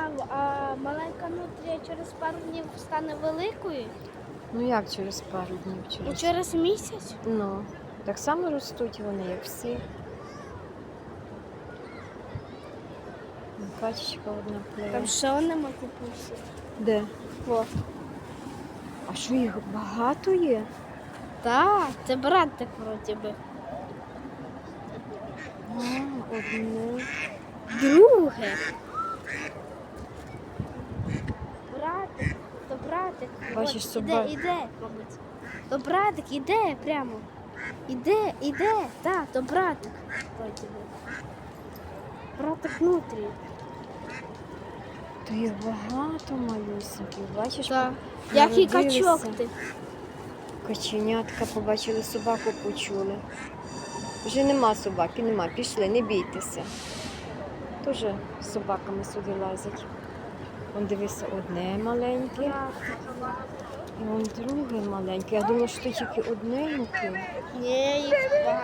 цікаво, а маленька нутрія через пару днів стане великою? Ну як через пару днів? Ну, Через... через місяць? Ну, так само ростуть вони, як всі. Качечка одна пливе. Там ще нема купився. Де? О. А що їх багато є? Так, це братик вроді би. А, одне. Друге. Братик, то Бачиш, От. Іде, іде, мабуть. То братик, іде прямо. Іде, іде, так, то братик. Братик внутрі. То їх багато малюсеньких. Бачиш, Так. Як і народилися. качок ти. Каченятка побачили собаку, почули. Вже нема собаки, нема. Пішли, не бійтеся. Теж з собаками сюди лазять. Вон дивися, одне маленьке, і вон друге маленьке. Я думала, що тільки одненьке. Ні, їх багато.